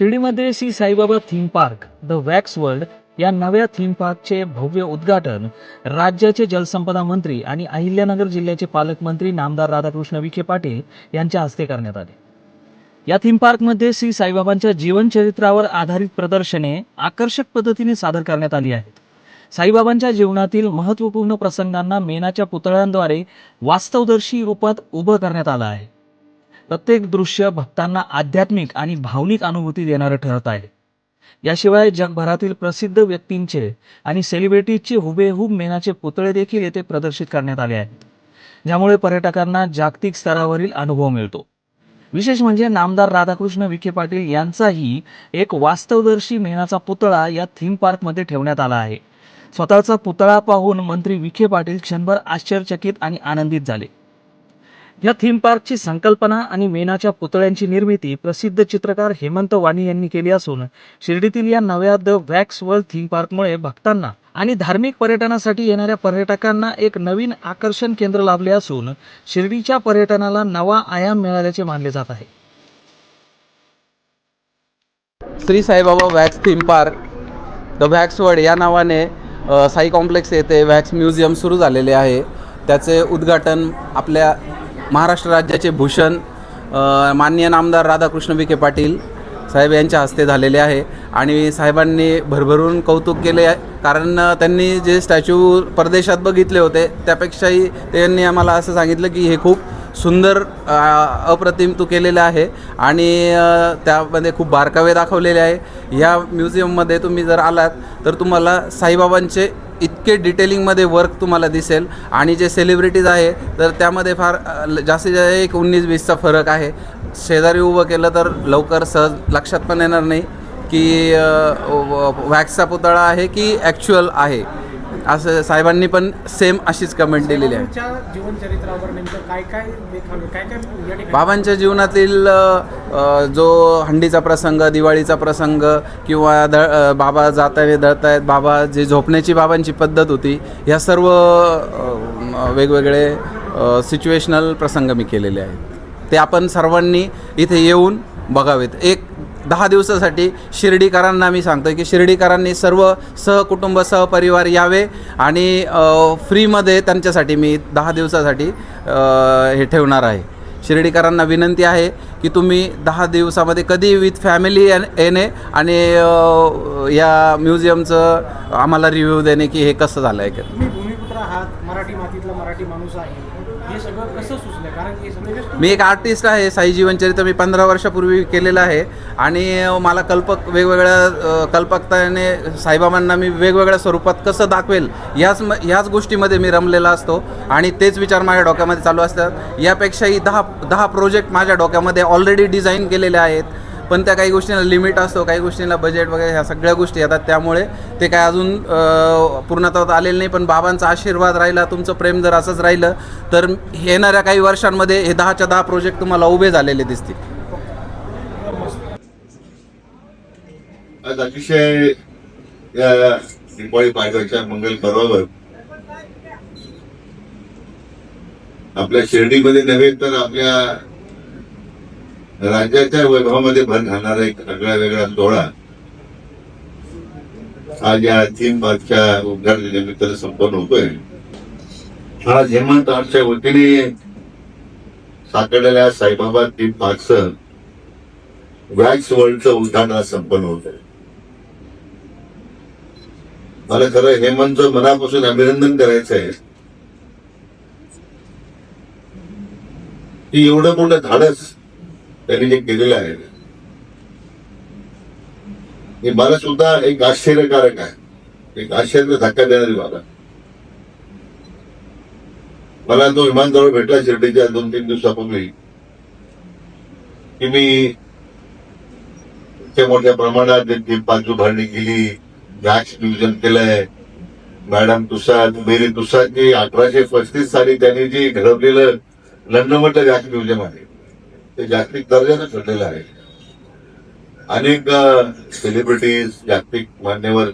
शिर्डीमध्ये Shri Saibaba theme park the wax world या नव्या theme पार्कचे भव्य उद्घाटन राज्याचे जलसंपदा मंत्री आणि अहिल्यानगर जिल्ह्याचे पालकमंत्री नामदार राधाकृष्ण विखे पाटील यांच्या हस्ते करण्यात आले. या थीम पार्कमध्ये श्री साईबाबांच्या जीवनचरित्रावर आधारित प्रदर्शने आकर्षक पद्धतीने सादर करण्यात आली आहेत. साईबाबांच्या जीवनातील महत्त्वपूर्ण प्रसंगांना मेनाच्या पुतळ्यांद्वारे वास्तवदर्शी रूपात उभं करण्यात आलं आहे. प्रत्येक दृश्य भक्तांना आध्यात्मिक आणि भावनिक अनुभूती देणारं ठरत आहे. याशिवाय जगभरातील प्रसिद्ध व्यक्तींचे आणि सेलिब्रिटीजचे हुबेहूब मेणाचे पुतळे देखील येथे प्रदर्शित करण्यात आले आहेत. ज्यामुळे पर्यटकांना जागतिक स्तरावरील अनुभव मिळतो. विशेष म्हणजे नामदार राधाकृष्ण विखे पाटील यांचाही एक वास्तवदर्शी मेणाचा पुतळा या थीम पार्कमध्ये ठेवण्यात आला आहे. स्वतःचा पुतळा पाहून मंत्री विखे पाटील क्षणभर आश्चर्यचकित आणि आनंदित झाले. या थीम पार्कची संकल्पना आणि मेनाच्या पुतळ्यांची निर्मिती प्रसिद्ध चित्रकार हेमंत वाणी यांनी केली असून शिर्डीतील या नव्या द वॅक्स वर्ल्ड थीम पार्कमुळे भक्तांना आणि धार्मिक पर्यटनासाठी येणाऱ्या पर्यटकांना एक नवीन आकर्षण केंद्र लाभले असून शिर्डीच्या पर्यटनाला नवा आयाम मिळाल्याचे मानले जात आहे. Shri Saibaba wax theme park the wax world या नावाने साई कॉम्प्लेक्स येथे वॅक्स म्युझियम सुरू झालेले आहे. त्याचे उद्घाटन आपल्या महाराष्ट्र राज्याचे भूषण माननीय नामदार राधाकृष्ण विखे पाटील साहेब यांच्या हस्ते झालेले आहे. आणि साहेबांनी भरभरून कौतुक केले आहे. कारण त्यांनी जे स्टॅच्यू परदेशात बघितले होते त्यापेक्षाही त्यांनी आम्हाला असं सांगितलं की हे खूप सुंदर अप्रतिम तू केलेलं आहे. आणि त्यामध्ये खूप बारकावे दाखवलेले आहे. या म्युझियममध्ये तुम्ही जर आलात तर तुम्हाला साईबाबांचे इतके डिटेलिंगमध्ये वर्क तुम्हाला दिसेल. आणि जे सेलिब्रिटीज आहे तर त्यामध्ये फार ल- जास्तीत जास्त एक उन्नीस वीसचा फरक आहे. शेजारी उभं केलं तर लवकर सहज लक्षात पण येणार नाही की व- वॅक्सचा पुतळा आहे की ॲक्च्युअल आहे. असं साहेबांनी पण सेम अशीच कमेंट दिलेली आहे. साहेबांच्या जीवनचरित्रावर नेमकं काय बाबांच्या जीवनातील जो हंडीचा प्रसंग दिवाळीचा प्रसंग किंवा द अ, बाबा जाताना दळतायत बाबा जे झोपण्याची बाबांची पद्धत होती ह्या सर्व वेगवेगळे सिच्युएशनल प्रसंग मी केलेले आहेत. ते आपण सर्वांनी इथे येऊन बघावेत. एक दहा दिवसासाठी शिर्डीकरांना मी सांगतो की शिर्डीकरांनी सर्व सहकुटुंब सहपरिवार यावे आणि फ्रीमध्ये त्यांच्यासाठी मी दहा दिवसासाठी हे ठेवणार आहे. शिर्डीकरांना विनंती आहे की तुम्ही दहा दिवसामध्ये कधी विथ फॅमिली येणे आणि या म्युझियमचं आम्हाला रिव्ह्यू देणे की हे कसं झालं आहे का मराठी मातीतला मराठी माणूस आहे. हे सगळं कसं मी एक आर्टिस्ट आहे साई जीवनचरित्र मी पंधरा वर्षापूर्वी केलेलं आहे. आणि मला कल्पक वेगवेगळ्या कल्पकतेने साईबाबांना मी वेगवेगळ्या स्वरूपात कसं दाखवेल याच म ह्याच गोष्टीमध्ये मी रमलेला असतो. आणि तेच विचार माझ्या डोक्यामध्ये चालू असतात. यापेक्षाही दहा दहा प्रोजेक्ट माझ्या डोक्यामध्ये ऑलरेडी डिझाईन केलेले आहेत. पण त्या काही गोष्टींना लिमिट असतो काही गोष्टींना बजेट वगैरे ह्या सगळ्या गोष्टी येतात. त्यामुळे ते काय अजून पूर्णत्वात आलेलं नाही पण बाबांचा आशीर्वाद राहिला तुमचं प्रेम जर असंच राहिलं तर येणाऱ्या काही वर्षांमध्ये हे दहाच्या दहा प्रोजेक्ट तुम्हाला उभे झालेले दिसतील. आज अतिशय या मंगल पर्वावर. आपल्या शिर्डीमध्ये नव्हे तर आपल्या राज्याच्या वैभवामध्ये भर घालणारा एक आगळा वेगळा सोहळा. आज या थीम बादच्या उद्घाटन निमित्त संपन्न होतोय. आज हेमंत आमच्या वतीने साकारलेल्या साईबाबा थीम पार्कचं वॅक्स वर्ल्डचं उद्घाटन आज संपन्न होत आहे मला खरं हेमंतचं मनापासून अभिनंदन करायचं आहे. की एवढं मोठं धाडस त्यांनी जे केलेलं आहे. हे मला सुद्धा एक आश्चर्यकारक आहे. एक आश्चर्य धक्का देणारी मला आहे. मला तो विमानतळ भेटला शिर्डीच्या दोन तीन दिवसापूर्वी. की मी इतक्या मोठ्या प्रमाणात त्यांची बाजू उभारणी केली. वॅक्स नियोजन केलंय. मॅडम तुसाद मेरी तुसाद जी अठराशे पस्तीस साली त्यांनी जी घडवलेलं लंडनमधलं गॅस म्युझियम आहे. ते जागतिक दर्जाचं ठरलेलं आहे. अनेक सेलिब्रिटीज जागतिक मान्यवर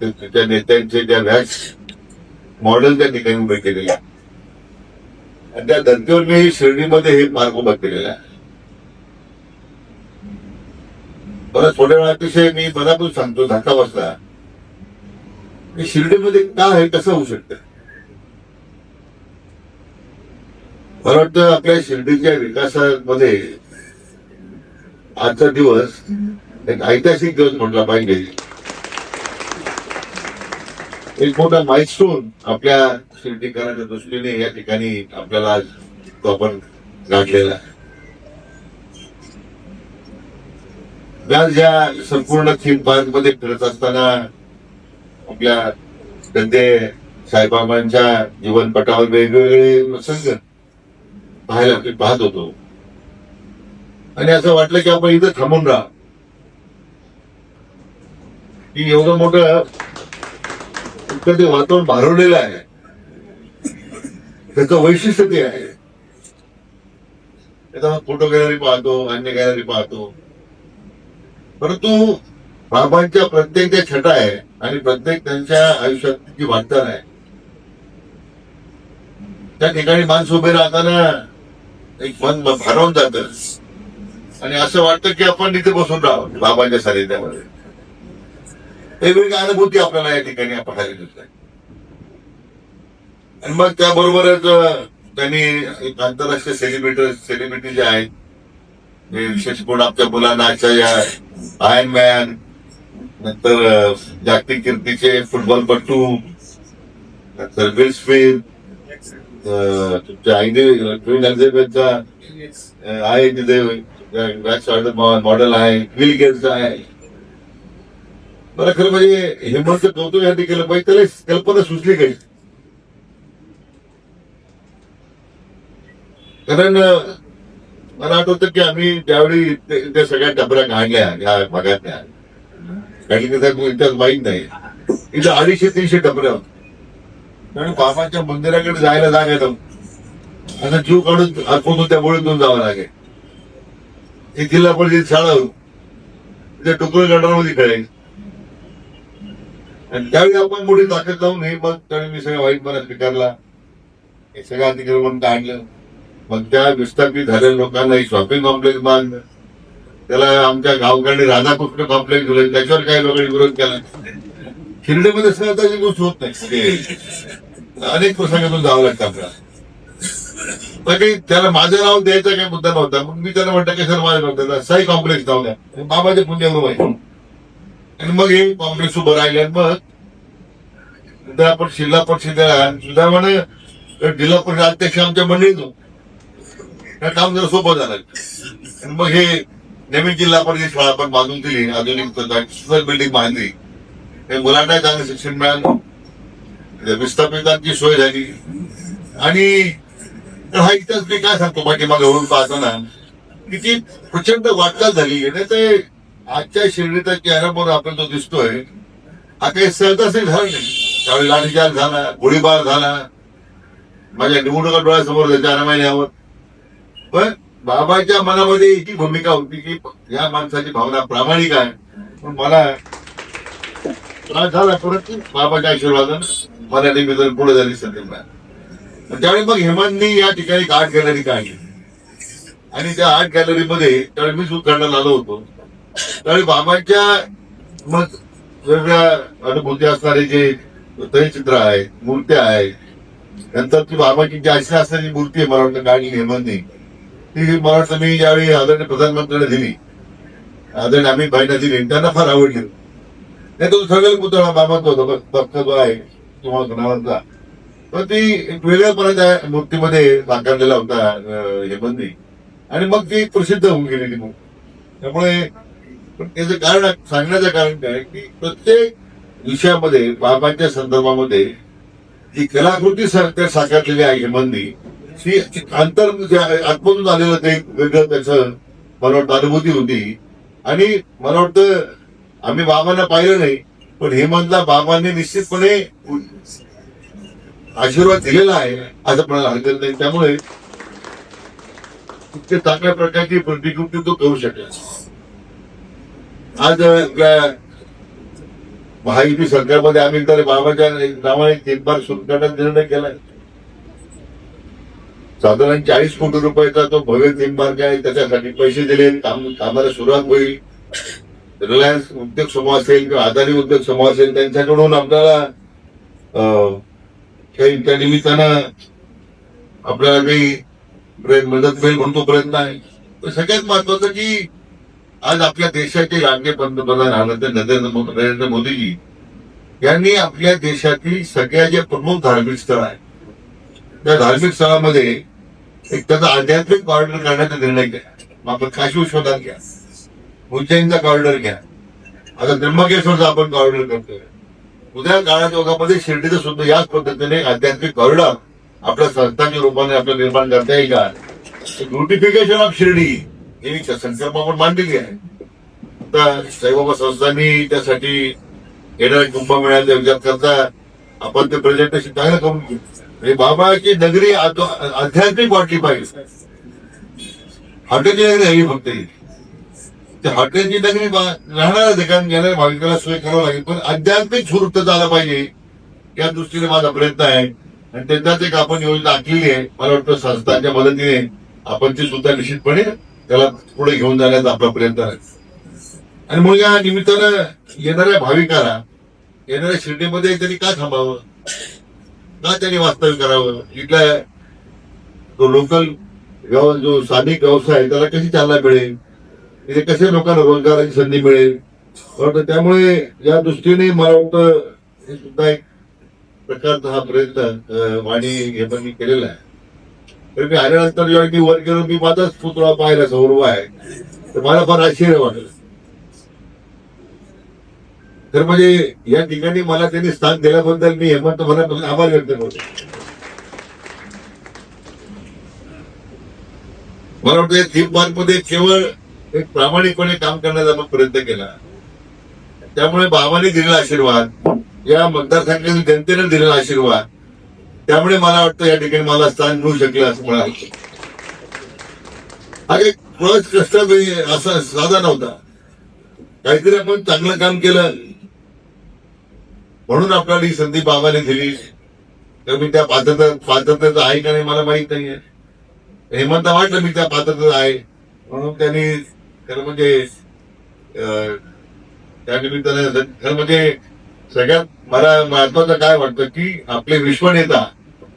त्या नेत्यांचे ज्या व्यास मॉडेल त्या ठिकाणी उभे केलेले आणि त्या धर्तीवर मी शिर्डीमध्ये हे मार्ग उभा केलेला आहे. मला थोड्या वेळा अतिशय मी मनातून सांगतो धाका वाजता की शिर्डीमध्ये का आहे कसं होऊ शकतं? मला वाटतं आपल्या शिर्डीच्या विकासामध्ये आजचा दिवस एक ऐतिहासिक दिवस म्हटला पाहिजे. एक मोठा माइलस्टोन आपल्या शिर्डीकरांच्या दृष्टीने या ठिकाणी आपल्याला आज तो आपण गाठलेला आहे. आज या संपूर्ण थीम पार्कमध्ये फिरत असताना आपल्या धंदे साईबाबांच्या जीवनपटावर वेगवेगळे प्रसंग पाहायला मी पाहत होतो. आणि असं वाटलं की आपण इथं थांबून राहा. की एवढं मोठं इतकं ते वातावरण भारवलेलं आहे. त्याचं वैशिष्ट्य ते आहे. त्याचा फोटो गॅलरी पाहतो अन्य गॅलरी पाहतो. परंतु बाबांच्या प्रत्येक त्या छटा आहे आणि प्रत्येक त्यांच्या आयुष्यात जी वाटचाल आहे. त्या ठिकाणी माणसं उभे राहताना एक मन भरवून जात. आणि असं वाटतं की आपण तिथे बसून राहावं बाबांच्या सानिध्यामध्ये. वेगवेगळी अनुभूती आपल्याला या ठिकाणी पाहायला मिळतात. आणि मग त्याबरोबरच त्यांनी एक आंतरराष्ट्रीय सेलिब्रिटी सेलिब्रिटी जे आहेत जे विशेष करून आपल्या मुलांना आजच्या या आयन मॅन नंतर जागतिक कीर्तीचे फुटबॉलपटू नंतर विल आहे तिथे वॅक्स मॉडेल आहे. विल गेट्स आहे. मला खरं म्हणजे हेमंत कौतुक यांनी केलं पाहिजे. त्याला कल्पना सुचली काही? कारण मला आठवतं की आम्ही त्यावेळी त्या सगळ्या टपऱ्या काढल्या या भागातल्या. काही त्याचा इतिहास माहीत नाही. इथं अडीचशे तीनशे होत्या. आणि बाबांच्या मंदिराकडे जायला जागा नव्हती आता जीव काढून आतमधून त्या बोळीतून जावं लागेल. एक जिल्हा परिषद शाळा त्या तिथे गटारामध्ये खेळेल आणि त्यावेळी आपण मोठी ताकद लावून हे मग त्यावेळी मी सगळ्या वाईटपणा स्वीकारला. हे सगळं अतिक्रमण आणलं मग त्या विस्थापित झालेल्या लोकांना एक शॉपिंग कॉम्प्लेक्स बांधलं. त्याला आमच्या गावकडे राधाकृष्ण कॉम्प्लेक्स दिलं त्याच्यावर काही लोकांनी विरोध केला. शिर्डीमध्ये सहजाची गोष्ट होत नाही. अनेक प्रसंगातून जावं लागतं आपल्याला. काही त्याला माझं नाव द्यायचा काही मुद्दा नव्हता. मग मी त्याला म्हटलं की सर माझं नाव द्या. साई कॉम्प्लेक्स नाव द्या. बाबाचे पुण्यग्रह आहे आणि मग हे कॉम्प्लेक्स उभं राहिले आणि मग आपण जिल्हा परिषदेला सुधारवाने जिल्हा परिषद अध्यक्ष आमच्या मंडळीत काम जरा सोपं झालं. मग हे नवीन जिल्हा परिषद शाळा पण बांधून दिली. आधुनिक बिल्डिंग बांधली. हे मुलांना चांगलं शिक्षण मिळालं. विस्थापितांची सोय झाली. आणि हा इतिहास मी काय सांगतो पाठीमागे होऊन पाहताना किती प्रचंड वाटचाल झाली. आणि ते आजच्या शिर्डीचा चेहऱ्यावर आपण जो दिसतोय हा काही सहजासहजी झाला नाही. त्यावेळी लाठीचार झाला गोळीबार झाला. माझ्या निवडणुका डोळ्यासमोर चार महिन्यावर. पण बाबाच्या मनामध्ये एकही भूमिका होती की या माणसाची भावना प्रामाणिक आहे. पण मला झाला परंतु बाबाच्या आशीर्वादानं मला निवेदन पुढे झाली सध्या त्यावेळी मग हेमंतनी या ठिकाणी आर्ट गॅलरी काढली. आणि त्या आर्ट गॅलरीमध्ये त्यावेळी मी उद्घाटन आलो होतो. त्यावेळी बाबांच्या मग वेगळ्या अनुभूती असणारे जे चित्र आहे मूर्त्या आहेत नंतर ती बाबाची जी आशा असणारी मूर्ती आहे मला वाटतं काढली हेमंतनी ती मला वाटतं मी ज्यावेळी आदरणीय प्रधानमंत्र्यांना दिली आदरणीय अमित भाईना दिली त्यांना फार आवडली. नाही तो सगळ्यात पुतळा बाबाचा होता भक्त जो आहे किंवा गुणावांचा पण ती एक वेगळ्या त्या मूर्तीमध्ये साकारलेला होता हे बंदी आणि मग ती प्रसिद्ध होऊन गेलेली मग. त्यामुळे पण त्याचं कारण सांगण्याचं कारण काय की प्रत्येक विषयामध्ये बाबांच्या संदर्भामध्ये जी कलाकृती सा- त्या साकारलेली आहे हेमंदी ती अंतर जे आतमधून आलेलं ते एक वेगळं त्याचं मला वाटतं अनुभूती होती. आणि मला वाटतं आम्ही बाबांना पाहिलं नाही पण हेमंतला बाबांनी निश्चितपणे आशीर्वाद दिलेला आहे असं पण हरकत नाही. त्यामुळे इतके चांगल्या प्रकारची प्रतिकृती तो करू शकेल. आज महायुती सरकारमध्ये आम्ही तर बाबाच्या नावाने तीन बार सुरू करण्याचा निर्णय केलाय. साधारण चाळीस कोटी रुपयाचा तो भव्य तीन बार आहे त्याच्यासाठी पैसे दिले काम कामाला सुरुवात होईल. रिलायन्स उद्योग समूह असेल किंवा अदानी उद्योग समूह असेल त्यांच्याकडून आपल्याला अं, काही त्या निमित्तानं आपल्याला काही प्रयत्न मदत मिळेल म्हणून तो प्रयत्न आहे. सगळ्यात महत्वाचं की आज आपल्या देशाचे लाडके पंतप्रधान आनंद नरेंद्र मो- नरेंद्र मोदीजी यांनी आपल्या देशातील सगळ्या जे प्रमुख धार्मिक स्थळ आहेत त्या धार्मिक स्थळामध्ये एक त्याचा आध्यात्मिक कॉरिडॉर करण्याचा निर्णय केला मग आपण काशी विश्वनाथ घ्या. उज्जैनचा कॉरिडॉर घ्या. आता त्र्यंबकेश्वरचा आपण कॉरिडॉर करतोय. उद्या काळाच्या योगामध्ये शिर्डीचं सुद्धा याच पद्धतीने आध्यात्मिक कॉरिडॉर आपल्या संस्थांच्या रूपाने आपलं निर्माण करता येईल का? ब्युटिफिकेशन ऑफ शिर्डी ही संकल्प आपण मांडलेली आहे. तर साईबाबा संस्थांनी त्यासाठी येणाऱ्या कुंभमेळ्याचा विचार करता आपण ते प्रेझेंटेशन चांगलं करून घेऊ. म्हणजे बाबाची नगरी आध्यात्मिक वाटली पाहिजे. हॉटेलची नगरी हवी फक्त ते हॉटेल हॉटेलची नगरी राहणार आहे कारण येणाऱ्या भाविकाला सोय करावं लागेल. पण आध्यात्मिक स्वरूप त्याचं पाहिजे. या दृष्टीने माझा प्रयत्न आहे. आणि त्यांच्यात एक आपण योजना आखलेली आहे. मला वाटतं संस्थांच्या मदतीने आपण ती सुद्धा निश्चितपणे त्याला पुढे घेऊन जाण्याचा आपला प्रयत्न आहे. आणि मग या निमित्तानं येणाऱ्या भाविकाला येणाऱ्या शिर्डीमध्ये त्यांनी का थांबावं? का त्यांनी वास्तव्य करावं? इथला तो लोकल जो स्थानिक व्यवसाय आहे, त्याला कशी चालना मिळेल? इथे कसे लोकांना रोजगाराची संधी मिळेल? त्यामुळे या दृष्टीने मला वाटतं हे सुद्धा एक प्रकारचा हा प्रयत्न वाणी हे पण मी केलेला आहे. तर मी आल्यानंतर जेव्हा मी वर गेलो मी माझाच पुतळा पाहिला सौरभ आहे. तर मला फार आश्चर्य वाटलं. तर म्हणजे या ठिकाणी मला त्यांनी स्थान दिल्याबद्दल मी हेमंत मनापासून आभार व्यक्त करतो. मला वाटतं या थीम पार्कमध्ये केवळ एक प्रामाणिकपणे काम करण्याचा आपण प्रयत्न केला. त्यामुळे बाबांनी दिलेला आशीर्वाद या मतदारसंघातील जनतेने दिलेला आशीर्वाद त्यामुळे मला वाटतं या ठिकाणी मला स्थान मिळू शकलं असं मला अरे हा कष्ट असा साधा नव्हता. काहीतरी आपण चांगलं काम केलं. म्हणून आपल्याला ही संधी बाबाने दिली. तर मी त्या पात्रता पात्रतेचं आहे का नाही मला माहीत नाहीये. हेमंत वाटलं मी त्या पात्रतेचं आहे. म्हणून त्यांनी खरं म्हणजे त्या निमित्ताने खरं म्हणजे सगळ्यात मला महत्वाचं काय वाटतं की आपले विश्वनेता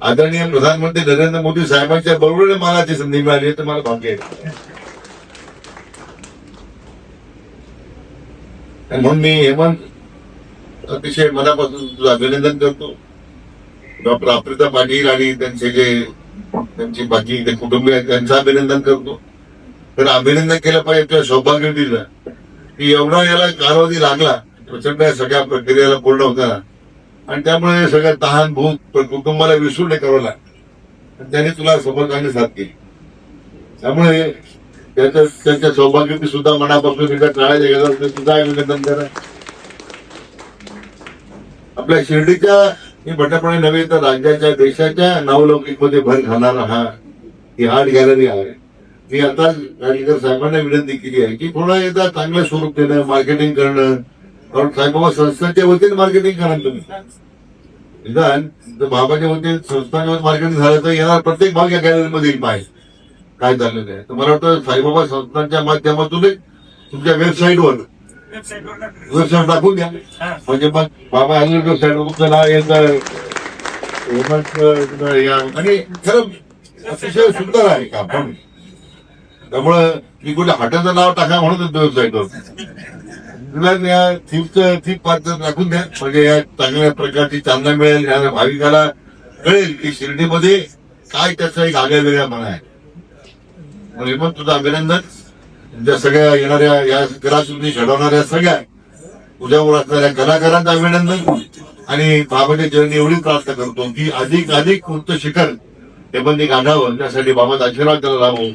आदरणीय प्रधानमंत्री नरेंद्र मोदी साहेबांच्या बरोबर मला ती संधी मिळाली तर मला भाग्य म्हणून मी हेमंत अतिशय मनापासून तुझं अभिनंदन करतो. डॉक्टर अप्रिता पाटील आणि त्यांचे जे त्यांची बाकी ते कुटुंबीय आहेत त्यांचं अभिनंदन करतो. तर अभिनंदन केलं पाहिजे किंवा सौभाग्य दिलं की एवढा याला कालावधी लागला प्रचंड या सगळ्या प्रक्रियेला पूर्ण होताना आणि त्यामुळे सगळ्या तहान भूक पण कुटुंबाला विसरून नाही करावं लागलं आणि त्याने तुला समोर साथ केली. त्यामुळे त्याच्या त्यांच्या सौभाग्याची सुद्धा मनापासून तिथं टाळायला गेलं तर सुद्धा अभिनंदन करा. आपल्या शिर्डीच्या मी भटापणे नव्हे तर राज्याच्या देशाच्या नावलौकिकमध्ये भर घालणारा हा ही आर्ट गॅलरी आहे. मी आता कार्यकर साहेबांना विनंती केली आहे की पुन्हा एकदा चांगलं स्वरूप देणं मार्केटिंग करणं. कारण साईबाबा संस्थांच्या वतीने मार्केटिंग करा तुम्ही. निदान जर बाबाच्या वतीने संस्थांच्या मार्केटिंग झालं तर येणार प्रत्येक भाग या गॅलरीमध्ये येईल पाहिजे काय झालेलं आहे तर मला वाटतं साईबाबा संस्थांच्या माध्यमातूनच तुमच्या वेबसाईटवर वेबसाईट दाखवून द्या. म्हणजे मग बाबा अजून वेबसाईट तुमचं नाव येतं या- आणि खरं अतिशय सुंदर आहे का पण त्यामुळं मी कुठल्या हॉटेलचं नाव टाका म्हणून वेबसाईटवर पात्र टाकून द्या म्हणजे या चांगल्या प्रकारची चालना मिळेल या भाविकाला कळेल की शिर्डीमध्ये काय त्याचा एक आगळ्या वेगळ्या म्हणा आहे म्हणजे पण तुझं अभिनंदन. तुमच्या सगळ्या येणाऱ्या या कलाकृती घडवणाऱ्या सगळ्या तुझ्यावर असणाऱ्या कलाकारांचं अभिनंदन. आणि बाबाच्या चरणी एवढी प्रार्थना करतो की अधिक अधिक उंच शिखर हे पण ते गाठावं त्यासाठी बाबाचा आशीर्वाद त्याला लाभो.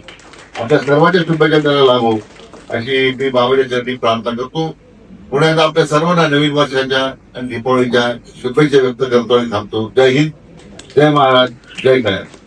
आपल्या सर्वांच्या शुभेच्छा त्याला लाभो अशी मी बाबाच्या चरणी प्रार्थना करतो. पुन्हा एकदा आपल्या सर्वांना नवीन वर्षाच्या आणि दीपावलीच्या शुभेच्छा व्यक्त करतो आणि थांबतो. जय हिंद. जय महाराज. जय गणेश